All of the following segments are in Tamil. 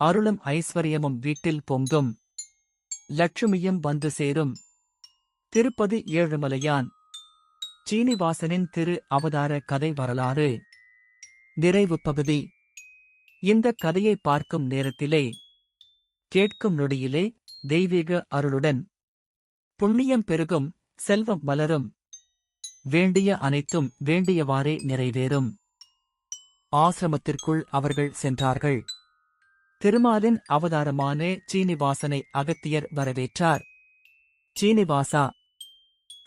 அருளும் ஐஸ்வர்யமும் வீட்டில் பொங்கும். லட்சுமியும் வந்து சேரும். திருப்பதி ஏழுமலையான். சீனிவாசனின் திரு அவதார கதை வரலாறு. நிறைவு பகுதி. இந்த கதையை பார்க்கும் நேரத்திலே கேட்கும் நொடியிலே தெய்வீக அருளுடன் புண்ணியம் பெருகும் செல்வம் மலரும் வேண்டிய அனைத்தும் வேண்டியவாறே நிறைவேறும். ஆசிரமத்திற்குள் அவர்கள் சென்றார்கள். திருமாலின் அவதாரமான சீனிவாசனை அகத்தியர் வரவேற்றார். சீனிவாசா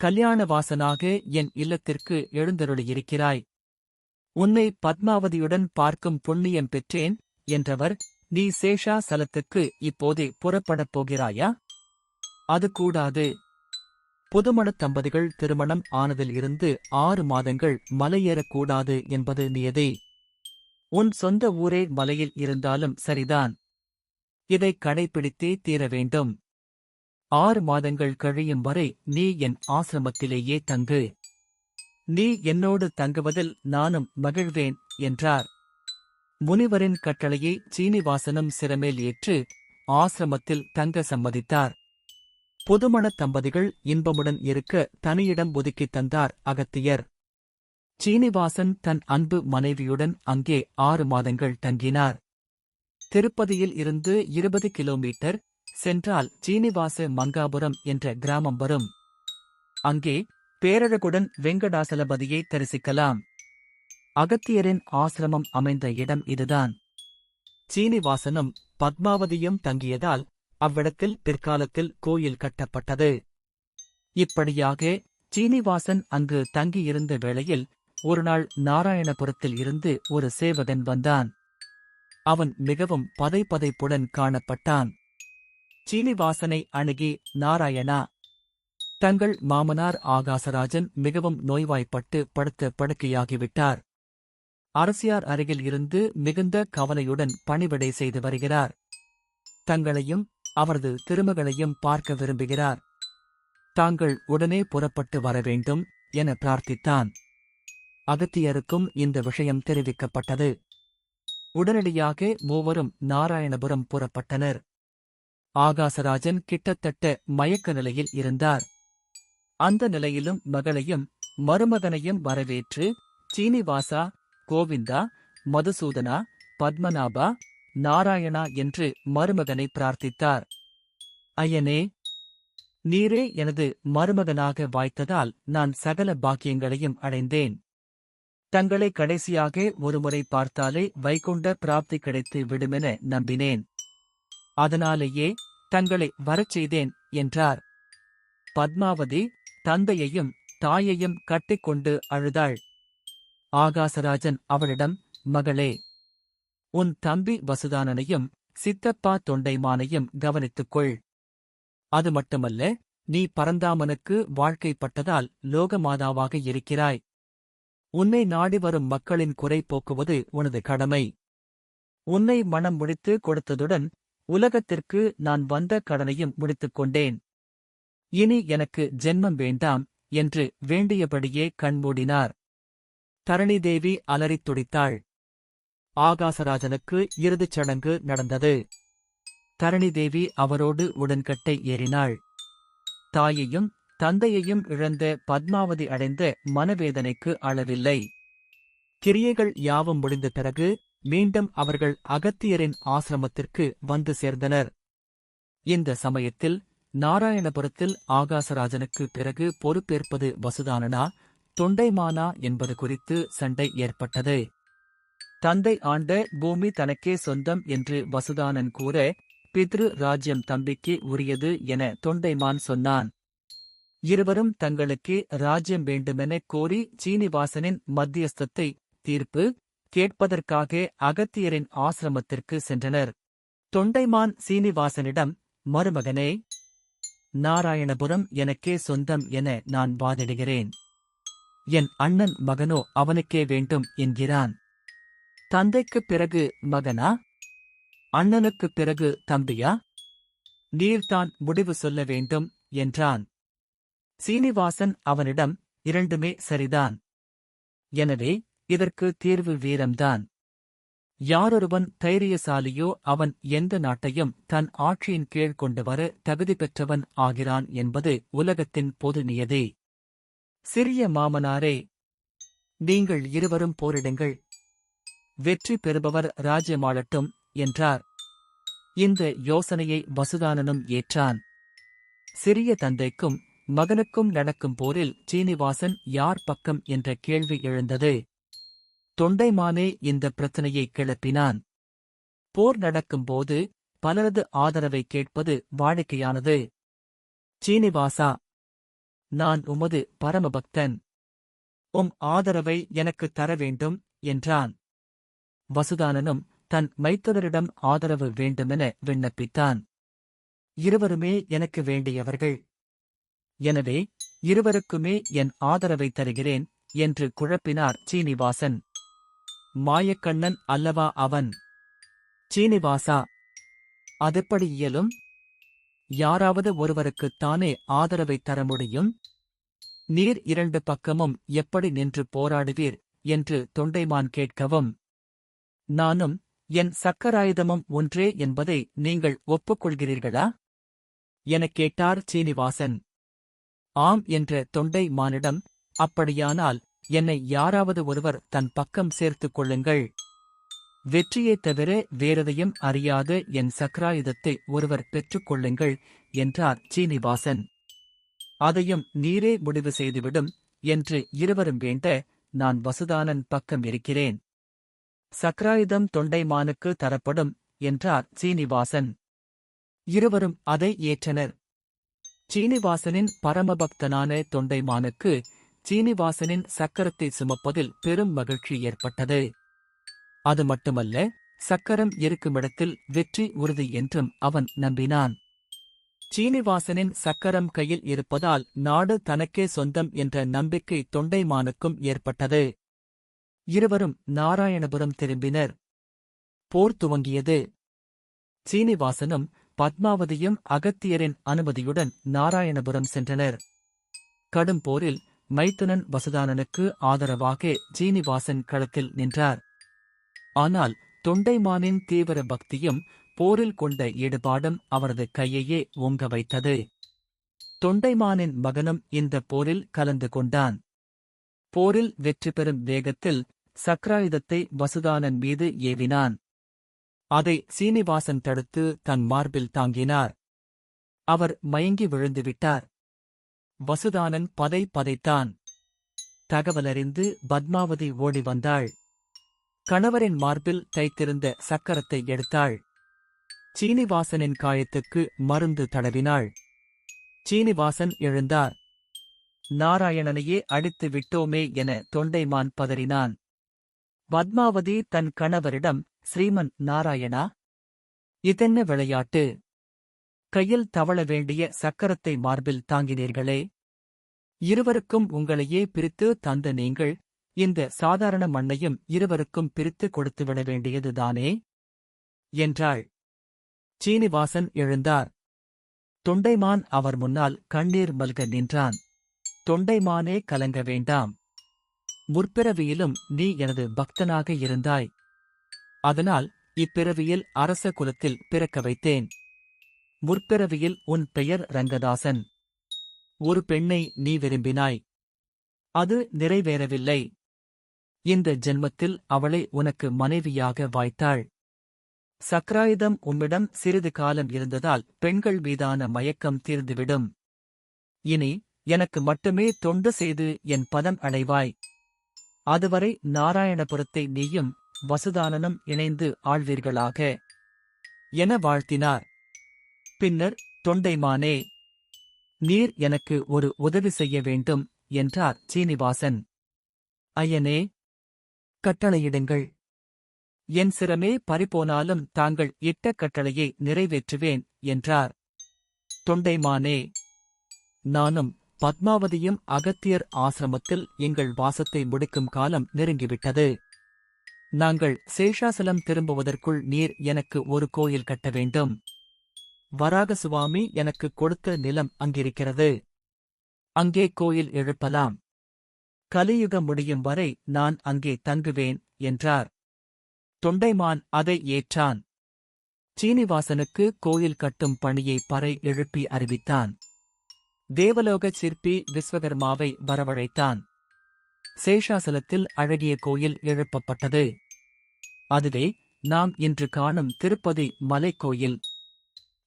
கல்யாணவாசனாக என் இல்லத்திற்கு எழுந்தருளியிருக்கிறாய். உன்னை பத்மாவதியுடன் பார்க்கும் புண்ணியம் பெற்றேன் என்றவர் நீ சேஷா சலத்துக்கு இப்போதே புறப்படப் போகிறாயா? அது கூடாது. புதுமணத் தம்பதிகள் திருமணம் ஆனதில் இருந்து ஆறு மாதங்கள் மலையேறக்கூடாது என்பது நியதி. உன் சொந்த ஊரே மலையில் இருந்தாலும் சரிதான். இதை கடைபிடித்தே தீர வேண்டும். ஆறு மாதங்கள் கழியும் வரை நீ என் ஆசிரமத்திலேயே தங்கு. நீ என்னோடு தங்குவதில் நானும் மகிழ்வேன் என்றார். முனிவரின் கட்டளையை சீனிவாசனும் சிறமேல் ஏற்று ஆசிரமத்தில் தங்க சம்மதித்தார். புதுமணத் தம்பதிகள் இன்பமுடன் இருக்க தனியிடம் ஒதுக்கித் தந்தார் அகத்தியர். சீனிவாசன் தன் அன்பு மனைவியுடன் அங்கே ஆறு மாதங்கள் தங்கினார். திருப்பதியில் இருந்து இருபது கிலோமீட்டர் சென்றால் சீனிவாச மங்காபுரம் என்ற கிராமம் வரும். அங்கே பேரழகுடன் வெங்கடாசலபதியை தரிசிக்கலாம். அகத்தியரின் ஆசிரமம் அமைந்த இடம் இதுதான். சீனிவாசனும் பத்மாவதியும் தங்கியதால் அவ்விடத்தில் பிற்காலத்தில் கோயில் கட்டப்பட்டது. இப்படியாக சீனிவாசன் அங்கு தங்கியிருந்த வேளையில் ஒருநாள் நாராயணபுரத்தில் இருந்து ஒரு சேவகன் வந்தான். அவன் மிகவும் பதைபதைப்புடன் காணப்பட்டான். சீனிவாசனை அணுகி நாராயணா! தங்கள் மாமனார் ஆகாசராஜன் மிகவும் நோய்வாய்ப்பட்டு படுத்த படுக்கையாகிவிட்டார். அரசியார் அருகில் இருந்து மிகுந்த கவலையுடன் பணிவிடை செய்து வருகிறார். தங்களையும் அவரது திருமகளையும் பார்க்க விரும்புகிறார். தாங்கள் உடனே புறப்பட்டு வர வேண்டும் என பிரார்த்தித்தான். அகத்தியருக்கும் இந்த விஷயம் தெரிவிக்கப்பட்டது. உடனடியாக மூவரும் நாராயணபுரம் புறப்பட்டனர். ஆகாசராஜன் கிட்டத்தட்ட மயக்க நிலையில் இருந்தார். அந்த நிலையிலும் மகளையும் மருமகனையும் வரவேற்று சீனிவாசா கோவிந்தா மதுசூதனா பத்மநாபா நாராயணா என்று மருமகனை பிரார்த்தித்தார். ஐயனே நீரே எனது மருமகனாக வாய்த்ததால் நான் சகல பாக்கியங்களையும் அடைந்தேன். தங்களை கடைசியாக ஒருமுறை பார்த்தாலே வைகுண்ட பிராப்தி கிடைத்து விடுமென நம்பினேன். அதனாலேயே தங்களை வரச் செய்தேன் என்றார். பத்மாவதி தந்தையையும் தாயையும் கட்டிக்கொண்டு அழுதாள். ஆகாசராஜன் அவளிடம் மகளே உன் தம்பி வசுதானனையும் சித்தப்பா தொண்டைமானையும் கவனித்துக்கொள் அது மட்டுமல்ல நீ பரந்தாமனுக்கு வாழ்க்கைப்பட்டதால் லோகமாதாவாக இருக்கிறாய். உன்னை நாடி வரும் மக்களின் குறை போக்குவது உனது கடமை. உன்னை மனம் முடித்து கொடுத்ததுடன் உலகத்திற்கு நான் வந்த கடனையும் முடித்துக் கொண்டேன். இனி எனக்கு ஜென்மம் வேண்டாம் என்று வேண்டியபடியே கண்மூடினார் தரணிதேவி அலறித் துடித்தாள். ஆகாசராஜனுக்கு இறுதிச் சடங்கு நடந்தது. தரணிதேவி அவரோடு உடன்கட்டை ஏறினாள். தாயையும் தந்தையையும் இழந்த பத்மாவதி அடைந்த மனவேதனைக்கு அளவில்லை. கிரியைகள் யாவும் முடிந்த பிறகு மீண்டும் அவர்கள் அகத்தியரின் ஆசிரமத்திற்கு வந்து சேர்ந்தனர். இந்த சமயத்தில் நாராயணபுரத்தில் ஆகாசராஜனுக்கு பிறகு பொறுப்பேற்பது வசுதானனா தொண்டைமானா என்பது குறித்து சண்டை ஏற்பட்டது. தந்தை ஆண்ட பூமி தனக்கே சொந்தம் என்று வசுதானன் கூற பித்ரு ராஜ்யம் தம்பிக்கு உரியது என தொண்டைமான் சொன்னான். இருவரும் தங்களுக்கே ராஜ்யம் வேண்டுமென கோரி சீனிவாசனின் மத்தியஸ்தத்தை தீர்ப்பு கேட்பதற்காக அகத்தியரின் ஆசிரமத்திற்கு சென்றனர். தொண்டைமான் சீனிவாசனிடம் மருமகனே நாராயணபுரம் எனக்கே சொந்தம் என நான் வாதிடுகிறேன். என் அண்ணன் மகனோ அவனுக்கே வேண்டும் என்கிறான். தந்தைக்குப் பிறகு மகனா? அண்ணனுக்குப் பிறகு தம்பியா? நீர்தான் முடிவு சொல்ல வேண்டும் என்றான். சீனிவாசன் அவனிடம் இரண்டுமே சரிதான். எனவே இதற்கு தீர்வு வீரம்தான். யாரொருவன் தைரியசாலியோ அவன் எந்த நாட்டையும் தன் ஆட்சியின் கீழ் கொண்டு வர தகுதி பெற்றவன் ஆகிறான் என்பது உலகத்தின் பொது நியதி. சிறிய மாமனாரே நீங்கள் இருவரும் போரிடுங்கள். வெற்றி பெறுபவர் ராஜ்யமாளட்டும் என்றார். இந்த யோசனையை வசுதானனும் ஏற்றான். சிறிய தந்தைக்கும் மகனுக்கும் நடக்கும் போரில் சீனிவாசன் யார் பக்கம் என்ற கேள்வி எழுந்தது. தொண்டைமானே இந்த பிரச்சனையை கிளப்பினான். போர் நடக்கும்போது பலரது ஆதரவை கேட்பது வாடிக்கையானது. சீனிவாசா நான் உமது பரமபக்தன். உம் ஆதரவை எனக்கு தர வேண்டும் என்றான். வசுதானனும் தன் மைத்தரிடம் ஆதரவு வேண்டுமென விண்ணப்பித்தான். இருவருமே எனக்கு வேண்டியவர்கள். எனவே இருவருக்குமே என் ஆதரவை தருகிறேன் என்று குழப்பினார் சீனிவாசன். மாயக்கண்ணன் அல்லவா அவன்? சீனிவாசா அதெப்படி இயலும்? யாராவது ஒருவருக்குத்தானே ஆதரவை தர முடியும்? நீர் இரண்டு பக்கமும் எப்படி நின்று போராடுவீர்? என்று தொண்டைமான் கேட்கவும் நானும் என் சக்கராயுதமும் ஒன்றே என்பதை நீங்கள் ஒப்புக்கொள்கிறீர்களா? எனக் கேட்டார் சீனிவாசன். ஆம் என்ற தொண்டை மானிடம் அப்படியானால் என்னை யாராவது ஒருவர் தன் பக்கம் சேர்த்துக் கொள்ளுங்கள். வெற்றியைத் தவிர வேறதையும் அறியாத என் சக்கராயுதத்தை ஒருவர் பெற்றுக்கொள்ளுங்கள் என்றார் சீனிவாசன். அதையும் நீரே முடிவு செய்துவிடும் என்று இருவரும் வேண்ட நான் வசுதானன் பக்கம் இருக்கிறேன். சக்கராயுதம் தொண்டைமானுக்கு தரப்படும் என்றார் சீனிவாசன். இருவரும் அதை ஏற்றனர். சீனிவாசனின் பரமபக்தனான தொண்டைமானுக்கு சீனிவாசனின் சக்கரத்தை சுமப்பதில் பெரும் மகிழ்ச்சி ஏற்பட்டது. அது மட்டுமல்ல சக்கரம் இருக்குமிடத்தில் வெற்றி உறுதி என்றும் அவன் நம்பினான். சீனிவாசனின் சக்கரம் கையில் இருப்பதால் நாடு தனக்கே சொந்தம் என்ற நம்பிக்கை தொண்டைமானுக்கும் ஏற்பட்டது. இருவரும் நாராயணபுரம் திரும்பினர். போர் துவங்கியது. சீனிவாசனும் பத்மாவதியும் அகத்தியரின் அனுமதியுடன் நாராயணபுரம் சென்றனர். கடும் போரில் மைத்துனன் வசுதானனுக்கு ஆதரவாக ஜீனிவாசன் களத்தில் நின்றார். ஆனால் தொண்டைமானின் தீவிர பக்தியும் போரில் கொண்ட ஈடுபாடும் அவரது கையையே ஓங்க வைத்தது. தொண்டைமானின் மகனும் இந்த போரில் கலந்து கொண்டான். போரில் வெற்றி பெறும் வேகத்தில் சக்ராயுதத்தை வசுதானன் மீது ஏவினான். அதை சீனிவாசன் தடுத்து தன் மார்பில் தாங்கினார். அவர் மயங்கி விழுந்துவிட்டார் வசுதானன் பதை பதைத்தான். தகவலறிந்து பத்மாவதி ஓடி வந்தாள். கணவரின் மார்பில் தைத்திருந்த சக்கரத்தை எடுத்தாள். சீனிவாசனின் காயத்துக்கு மருந்து தடவினாள். சீனிவாசன் எழுந்தார். நாராயணனையே அடித்து விட்டோமே என தொண்டைமான் பதறினான். பத்மாவதி தன் கணவரிடம் ஸ்ரீமன் நாராயணா? இதென்ன விளையாட்டு? கையில் தவள வேண்டிய சக்கரத்தை மார்பில் தாங்கினீர்களே. இருவருக்கும் உங்களையே பிரித்து தந்த நீங்கள் இந்த சாதாரண மண்ணையும் இருவருக்கும் பிரித்து கொடுத்துவிட வேண்டியதுதானே என்றாள். சீனிவாசன் எழுந்தார். தொண்டைமான் அவர் முன்னால் கண்ணீர் மல்க நின்றான். தொண்டைமானே கலங்க வேண்டாம். முற்பிறவியிலும் நீ எனது பக்தனாக இருந்தாய். அதனால் இப்பிறவியில் அரச குலத்தில் பிறக்க வைத்தேன். முற்பிறவியில் உன் பெயர் ரங்கதாசன். ஒரு பெண்ணை நீ விரும்பினாய். அது நிறைவேறவில்லை. இந்த ஜென்மத்தில் அவளை உனக்கு மனைவியாக வாய்த்தாள். சக்ராயுதம் உம்மிடம் சிறிது காலம் இருந்ததால் பெண்கள் மீதான மயக்கம் தீர்ந்துவிடும். இனி எனக்கு மட்டுமே தொண்டு செய்து என் பதம் அடைவாய். அதுவரை நாராயணபுரத்தை நீயும் வசுதானனும் இணைந்து ஆழ்வீர்களாக என வாழ்த்தினார். பின்னர் தொண்டைமானே நீர் எனக்கு ஒரு உதவி செய்ய வேண்டும் என்றார் சீனிவாசன். ஐயனே கட்டளையிடுங்கள். என் சிரமே பறிபோனாலும் தாங்கள் இட்ட கட்டளையை நிறைவேற்றுவேன் என்றார். தொண்டைமானே நானும் பத்மாவதியும் அகத்தியர் ஆசிரமத்தில் எங்கள் வாசத்தை முடிக்கும் காலம் நெருங்கிவிட்டது. நாங்கள் சேஷாசலம் திரும்புவதற்குள் நீர் எனக்கு ஒரு கோயில் கட்ட வேண்டும். வராக சுவாமி எனக்கு கொடுத்த நிலம் அங்கிருக்கிறது. அங்கே கோயில் எழுப்பலாம். கலியுகம் முடியும் வரை நான் அங்கே தங்குவேன் என்றார். தொண்டைமான் அதை ஏற்றான். சீனிவாசனுக்கு கோயில் கட்டும் பணியை பறை எழுப்பி அறிவித்தான். தேவலோக சிற்பி விஸ்வகர்மாவை வரவழைத்தான். சேஷாசலத்தில் அழகிய கோயில் எழுப்பப்பட்டது. அதுவே நாம் இன்று காணும் திருப்பதி மலைக்கோயில்.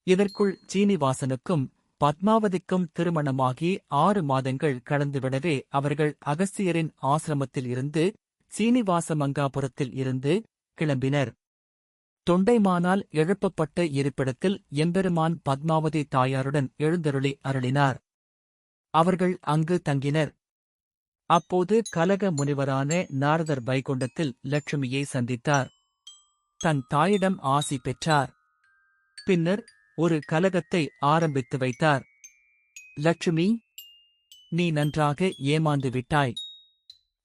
இதற்குள் சீனிவாசனுக்கும் பத்மாவதிக்கும் திருமணமாகி ஆறு மாதங்கள் கடந்துவிடவே அவர்கள் அகஸ்தியரின் ஆசிரமத்தில் இருந்து சீனிவாச மங்காபுரத்தில் இருந்து கிளம்பினர். தொண்டைமானால் எழுப்பப்பட்ட இருப்பிடத்தில் எம்பெருமான் பத்மாவதி தாயாருடன் எழுந்தருளி அருளினார். அவர்கள் அங்கு தங்கினர். அப்போது கலக முனிவரான நாரதர் வைகுண்டத்தில் லட்சுமியை சந்தித்தார். தன் தாயிடம் ஆசி பெற்றார். பின்னர் ஒரு கலகத்தை ஆரம்பித்து வைத்தார். லட்சுமி நீ நன்றாக ஏமாந்து விட்டாய்.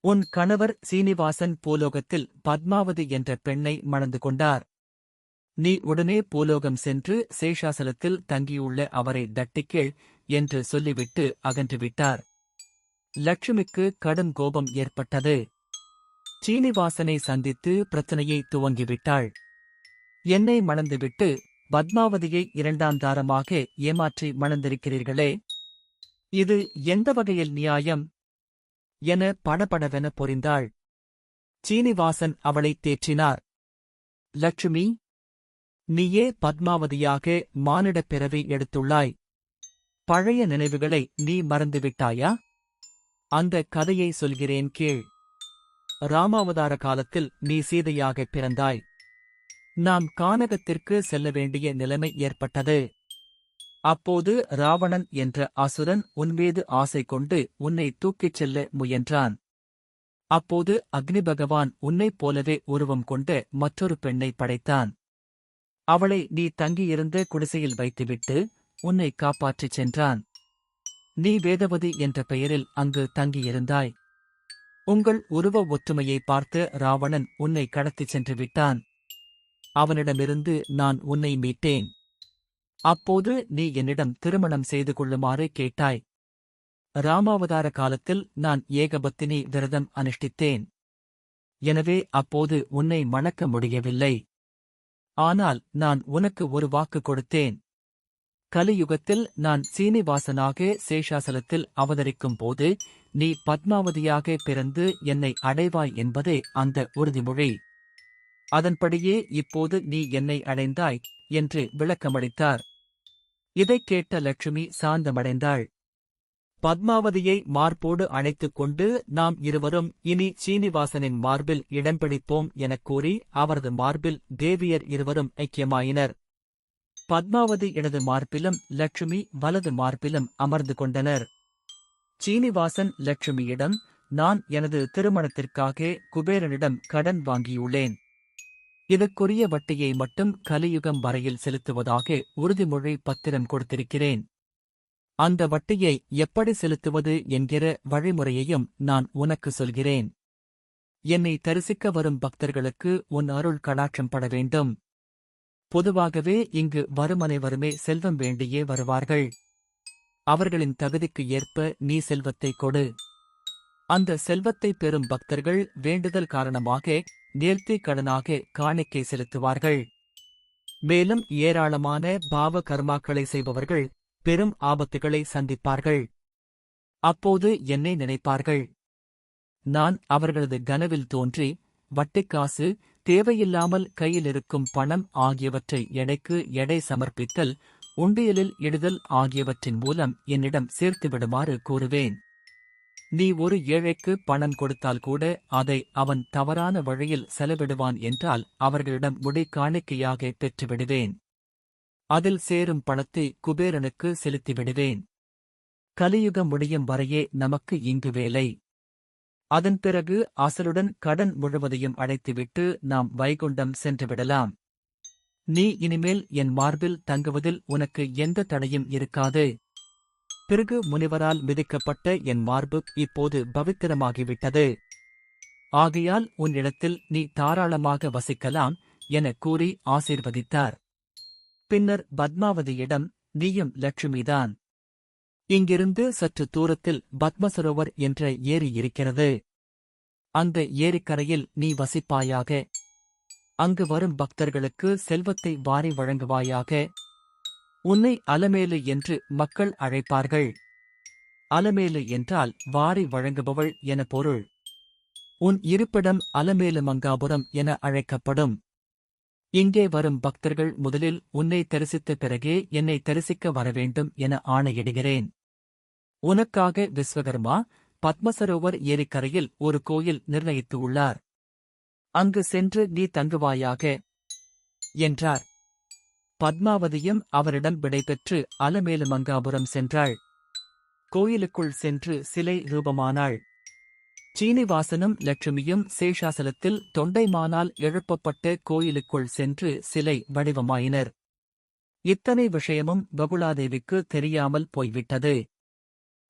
உன் கணவர் சீனிவாசன் பூலோகத்தில் பத்மாவதி என்ற பெண்ணை மணந்து கொண்டார். நீ உடனே பூலோகம் சென்று சேஷாசலத்தில் தங்கியுள்ள அவரை தட்டிக்கேள் என்று சொல்லிவிட்டு அகன்று விட்டார். லட்சுமிக்கு கடும் கோபம் ஏற்பட்டது. சீனிவாசனை சந்தித்து பிரச்சனையை துவங்கிவிட்டாள். என்னை மணந்துவிட்டு பத்மாவதியை இரண்டாம் தாரமாக ஏமாற்றி மணந்திருக்கிறீர்களே. இது எந்த வகையில் நியாயம்? என படபடவென பொறிந்தாள். சீனிவாசன் அவளைத் தேற்றினார். லட்சுமி நீயே பத்மாவதியாக மானிடப் பிறவி எடுத்துள்ளாய். பழைய நினைவுகளை நீ மறந்துவிட்டாயா? அந்த கதையை சொல்கிறேன் கேள். ராமாவதார காலத்தில் நீ சீதையாகப் பிறந்தாய். நாம் கானகத்திற்கு செல்ல வேண்டிய நிலைமை ஏற்பட்டது. அப்போது ராவணன் என்ற அசுரன் உன்மீது ஆசை கொண்டு உன்னை தூக்கிச் செல்ல முயன்றான். அப்போது அக்னி பகவான் உன்னைப் போலவே உருவம் கொண்ட மற்றொரு பெண்ணை படைத்தான். அவளை நீ தங்கியிருந்த குடிசையில் வைத்துவிட்டு உன்னை காப்பாற்றிச் சென்றான். நீ வேதவதி என்ற பெயரில் அங்கு தங்கியிருந்தாய். உங்கள் உருவ ஒற்றுமையை பார்த்து ராவணன் உன்னை கடத்திச் சென்று விட்டான். அவனிடமிருந்து நான் உன்னை மீட்டேன். அப்போது நீ என்னிடம் திருமணம் செய்து கொள்ளுமாறு கேட்டாய். ராமாவதார காலத்தில் நான் ஏகபத்தினி விரதம் அனுஷ்டித்தேன். எனவே அப்போது உன்னை மணக்க முடியவில்லை. ஆனால் நான் உனக்கு ஒரு வாக்கு கொடுத்தேன். கலியுகத்தில் நான் சீனிவாசனாக சேஷாசலத்தில் அவதரிக்கும் போது நீ பத்மாவதியாக பிறந்து என்னை அடைவாய் என்பதே அந்த உறுதிமொழி. அதன்படியே இப்போது நீ என்னை அடைந்தாய் என்று விளக்கமளித்தார். இதைக் கேட்ட லட்சுமி சாந்தமடைந்தாள். பத்மாவதியை மார்போடு அணைத்துக் கொண்டு நாம் இருவரும் இனி சீனிவாசனின் மார்பில் இடம் பிடிப்போம் எனக் கூறி அவரது மார்பில் தேவியர் இருவரும் ஐக்கியமாயினர். பத்மாவதி இடது மார்பிலும் லட்சுமி வலது மார்பிலும் அமர்ந்து கொண்டனர். சீனிவாசன் லட்சுமியிடம் நான் எனது திருமணத்திற்காக குபேரனிடம் கடன் வாங்கியுள்ளேன். இதற்குரிய வட்டியை மட்டும் கலியுகம் வரையில் செலுத்துவதாக உறுதிமொழி பத்திரம் கொடுத்திருக்கிறேன். அந்த வட்டியை எப்படி செலுத்துவது என்கிற வழிமுறையையும் நான் உனக்கு சொல்கிறேன். என்னை தரிசிக்க வரும் பக்தர்களுக்கு உன் அருள் கடாட்சம் பட வேண்டும். பொதுவாகவே இங்கு வரும் அனைவருமே செல்வம் வேண்டியே வருவார்கள். அவர்களின் தகுதிக்கு ஏற்ப நீ செல்வத்தை கொடு. அந்த செல்வத்தை பெறும் பக்தர்கள் வேண்டுதல் காரணமாக நேர்த்தி கடனாக காணிக்கை செலுத்துவார்கள். மேலும் ஏராளமான பாவ கர்மாக்களை செய்பவர்கள் பெரும் ஆபத்துகளை சந்திப்பார்கள். அப்போது என்னை நினைப்பார்கள். நான் அவர்களது கனவில் தோன்றி வட்டிக்காசு தேவையில்லாமல் கையில் இருக்கும் பணம் ஆகியவற்றை எடைக்கு எடை சமர்ப்பித்தல் உண்டியலில் இடுதல் ஆகியவற்றின் மூலம் என்னிடம் சேர்த்துவிடுமாறு கூறுவேன். நீ ஒரு ஏழைக்கு பணம் கொடுத்தால் கூட அதை அவன் தவறான வழியில் செலவிடுவான் என்றால் அவர்களிடம் முடி காணிக்கையாக பெற்றுவிடுவேன் அதில் சேரும் பணத்தை குபேரனுக்கு செலுத்திவிடுவேன் கலியுகம் முடியும் வரையே நமக்கு இங்கு வேலை. அதன் பிறகு அசலுடன் கடன் முழுவதையும் அடைத்துவிட்டு நாம் வைகுண்டம் சென்றுவிடலாம் நீ இனிமேல் என் மார்பில் தங்குவதில் உனக்கு எந்த தடையும் இருக்காது. பிறகு முனிவரால் மிதிக்கப்பட்ட என் மார்பு இப்போது பவித்திரமாகிவிட்டது. ஆகையால் உன்னிடத்தில் நீ தாராளமாக வசிக்கலாம் என கூறி ஆசீர்வதித்தார். பின்னர் பத்மாவதியிடம் நீயும் லட்சுமிதான். இங்கிருந்து சற்று தூரத்தில் பத்மசரோவர் என்ற ஏரி இருக்கிறது அந்த ஏரிக்கரையில் நீ வசிப்பாயாக. அங்கு வரும் பக்தர்களுக்கு செல்வத்தை வாரி வழங்குவாயாக. உன்னை அலமேலு என்று மக்கள் அழைப்பார்கள். அலமேலு என்றால் வாரி வழங்குபவள் என பொருள். உன் இருப்பிடம் அலமேலு மங்காபுரம் என அழைக்கப்படும். இங்கே வரும் பக்தர்கள் முதலில் உன்னை தரிசித்த பிறகே என்னை தரிசிக்க வரவேண்டும் என ஆணையிடுகிறேன். உனக்காக விஸ்வகர்மா பத்மசரோவர் ஏரிக்கரையில் ஒரு கோயில் நிர்ணயித்து உள்ளார். அங்கு சென்று நீ தங்குவாயாக? என்றார். பத்மாவதியும் அவரிடம் விடைபெற்று அலமேலு மங்காபுரம் சென்றாள். கோயிலுக்குள் சென்று சிலை ரூபமானாள். சீனிவாசனும் லட்சுமியும் சேஷாசலத்தில் தொண்டைமானால் எழுப்பப்பட்ட கோயிலுக்குள் சென்று சிலை வடிவமாயினர். இத்தனை விஷயமும் பகுலாதேவிக்கு தெரியாமல் போய்விட்டது.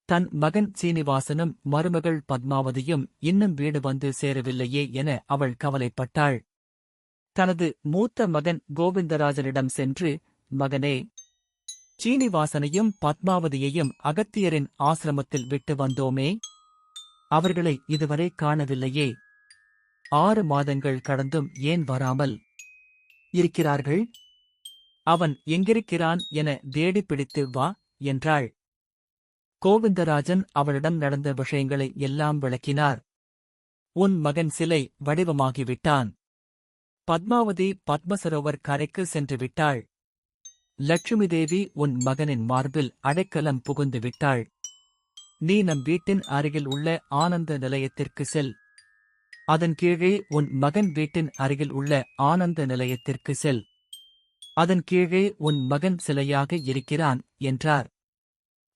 தன் மகன் சீனிவாசனும் மருமகள் பத்மாவதியும் இன்னும் வீடு வந்து சேரவில்லையே என அவள் கவலைப்பட்டாள். தனது மூத்த மகன் கோவிந்தராஜனிடம் சென்று மகனே சீனிவாசனையும் பத்மாவதியையும் அகத்தியரின் ஆசிரமத்தில் விட்டு வந்தோமே? அவர்களை இதுவரை காணவில்லையே. ஆறு மாதங்கள் கடந்தும் ஏன் வராமல் இருக்கிறார்கள்? அவன் எங்கிருக்கிறான் என தேடி பிடித்து வா என்றாள். கோவிந்தராஜன் அவளிடம் நடந்த விஷயங்களை எல்லாம் விளக்கினார். உன் மகன் சிலை வடிவமாகிவிட்டான். பத்மாவதி பத்மசரோவர் கரைக்கு சென்று விட்டாள். லட்சுமி தேவி உன் மகனின் மார்பில் அடைக்கலம் புகுந்து விட்டாள். நீ நம் வீட்டின் அருகில் உள்ள ஆனந்த நிலையத்திற்கு செல். அதன் கீழே உன் மகன் வீட்டின் அருகில் உள்ள ஆனந்த நிலையத்திற்கு செல். அதன் கீழே உன் மகன் சிலையாக இருக்கிறான் என்றார்.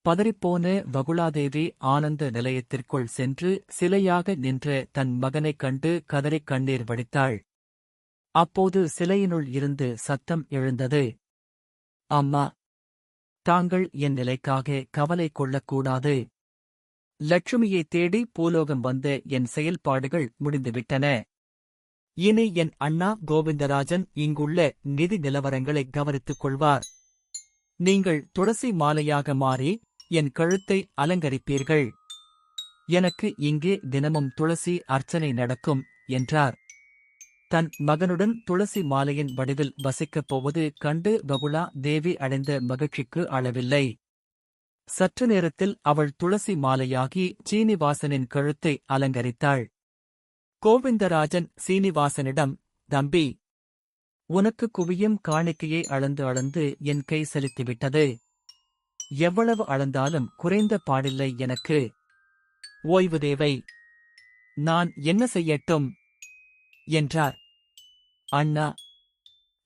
பதறிப்போன வகுலாதேவி ஆனந்த நிலையத்திற்குள் சென்று சிலையாக நின்ற தன் மகனைக் கண்டு கதறிக் கண்ணீர் வடித்தாள். அப்போது சிலையினுள் இருந்து சத்தம் எழுந்தது. அம்மா தாங்கள் என் நிலைக்காக கவலை கொள்ளக்கூடாது. லட்சுமியை தேடி பூலோகம் வந்த என் செயல்பாடுகள் முடிந்துவிட்டன. இனி என் அண்ணா கோவிந்தராஜன் இங்குள்ள நிதி நிலவரங்களை கவனித்துக் கொள்வார். நீங்கள் துளசி மாலையாக மாறி என் கழுத்தை அலங்கரிப்பீர்கள். எனக்கு இங்கே தினமும் துளசி அர்ச்சனை நடக்கும் என்றார். தன் மகனுடன் துளசி மாலையின் வடிவில் வசிக்கப் போவது கண்டு பகுலா தேவி அடைந்த மகிழ்ச்சிக்கு அளவில்லை. சற்று நேரத்தில் அவள் துளசி மாலையாகி சீனிவாசனின் கழுத்தை அலங்கரித்தாள். கோவிந்தராஜன் சீனிவாசனிடம் தம்பி உனக்கு குவியும் காணிக்கையை அளந்து அளந்து என் கை செலுத்திவிட்டது. எவ்வளவு அளந்தாலும் குறைந்த பாடில்லை எனக்கு. ஓய்வு தேவை. நான் என்ன செய்யட்டும்? என்றார். அண்ணா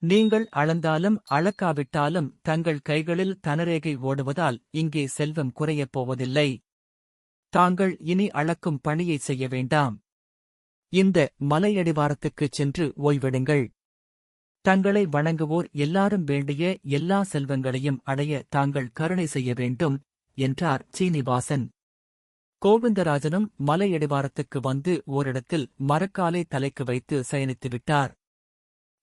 நீங்கள் அளந்தாலும் அளக்காவிட்டாலும் தங்கள் கைகளில் தனரேகை ஓடுவதால் இங்கே செல்வம் குறையப் போவதில்லை. தாங்கள் இனி அளக்கும் பணியை செய்ய வேண்டாம். இந்த மலையடிவாரத்துக்குச் சென்று ஓய்வெடுங்கள். தங்களை வணங்குவோர் எல்லாரும் வேண்டிய எல்லா செல்வங்களையும் அடைய தாங்கள் கருணை செய்ய வேண்டும் என்றார் சீனிவாசன். கோவிந்தராஜனும் மலையடிவாரத்துக்கு வந்து ஓரிடத்தில் மரக்காலை தலைக்கு வைத்து சயனித்து விட்டார்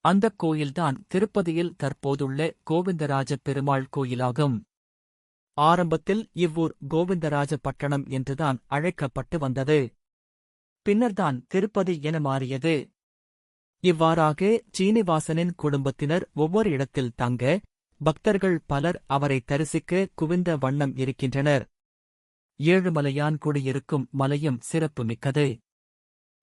அந்தக் கோயில்தான் திருப்பதியில் தற்போதுள்ள கோவிந்தராஜ பெருமாள் கோயிலாகும். ஆரம்பத்தில் இவ்வூர் கோவிந்தராஜ பட்டணம் என்றுதான் அழைக்கப்பட்டு வந்தது. பின்னர்தான் திருப்பதி என மாறியது. இவ்வாறாக சீனிவாசனின் குடும்பத்தினர் ஒவ்வொரு இடத்தில் தங்க பக்தர்கள் பலர் அவரை தரிசிக்க குவிந்த வண்ணம் இருக்கின்றனர். ஏழுமலையான் குடியிருக்கும் மலையும் சிறப்புமிக்கது.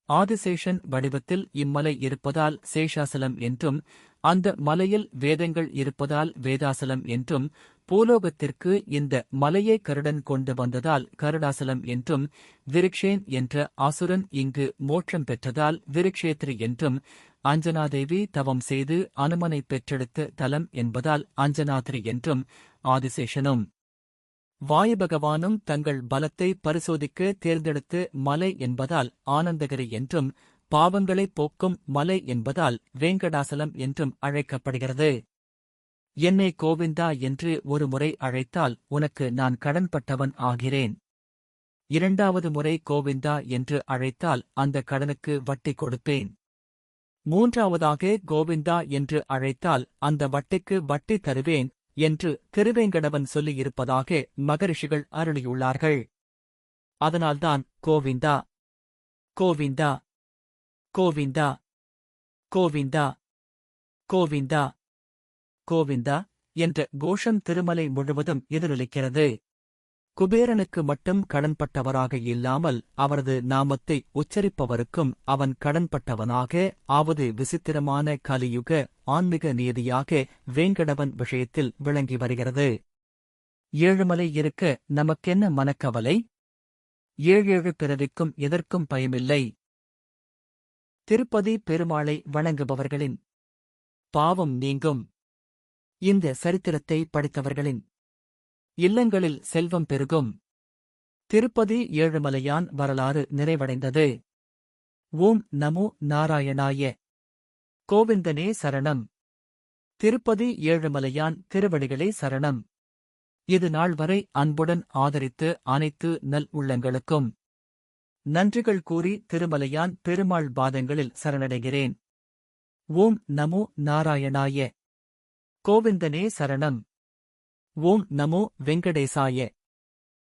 ஆதிசேஷன் வடிவத்தில் இம்மலை இருப்பதால் சேஷாசலம் என்றும் அந்த மலையில் வேதங்கள் இருப்பதால் வேதாசலம் என்றும் பூலோகத்திற்கு இந்த மலையை கருடன் கொண்டு வந்ததால் கருடாசலம் என்றும் விருக்ஷேன் என்ற அசுரன் இங்கு மோட்சம் பெற்றதால் விருக்ஷேத்ரி என்றும் அஞ்சனாதேவி தவம் செய்து அனுமனை பெற்றெடுத்த தலம் என்பதால் அஞ்சனாத்ரி என்றும் ஆதிசேஷனும். வாயுபகவானும் தங்கள் பலத்தை பரிசோதிக்க தேர்ந்தெடுத்து மலை என்பதால் ஆனந்தகிரி என்றும் பாவங்களைப் போக்கும் மலை என்பதால் வேங்கடாசலம் என்றும் அழைக்கப்படுகிறது. என்னை கோவிந்தா என்று ஒரு முறை அழைத்தால் உனக்கு நான் கடன்பட்டவன் ஆகிறேன். இரண்டாவது முறை கோவிந்தா என்று அழைத்தால் அந்த கடனுக்கு வட்டி கொடுப்பேன். மூன்றாவதாக கோவிந்தா என்று அழைத்தால் அந்த வட்டிக்கு வட்டி தருவேன். என்று திருவேங்கடவன் சொல்லியிருப்பதாக மகரிஷிகள் அருளியுள்ளார்கள். அதனால்தான் கோவிந்தா கோவிந்தா கோவிந்தா கோவிந்தா கோவிந்தா கோவிந்தா என்ற கோஷம் திருமலை முழுவதும் எதிரொலிக்கிறது. குபேரனுக்கு மட்டும் கடன்பட்டவராக இல்லாமல் அவரது நாமத்தை உச்சரிப்பவருக்கும் அவன் கடன்பட்டவனாக ஆவது விசித்திரமான கலியுக ஆன்மீக நீதியாக வேங்கடவன் விஷயத்தில் விளங்கி வருகிறது. ஏழுமலை இருக்க நமக்கென்ன மனக்கவலை? ஏழேழு பிறருக்கும் எதற்கும் பயமில்லை. திருப்பதி பெருமாளை வணங்குபவர்களின் பாவம் நீங்கும். இந்த சரித்திரத்தை படித்தவர்களின் இல்லங்களில் செல்வம் பெருகும். திருப்பதி ஏழுமலையான் வரலாறு நிறைவடைந்தது. ஓம் நமோ நாராயணாய. கோவிந்தனே சரணம். திருப்பதி ஏழுமலையான் திருவடிகளே சரணம். இது நாள் வரை அன்புடன் ஆதரித்து அனைத்து நல் உள்ளங்களுக்கும். நன்றிகள் கூறி திருமலையான் பெருமாள் பாதங்களில் சரணடைகிறேன். ஓம் நமோ நாராயணாய. கோவிந்தனே சரணம். ஓம் நமோ வெங்கடேசாய.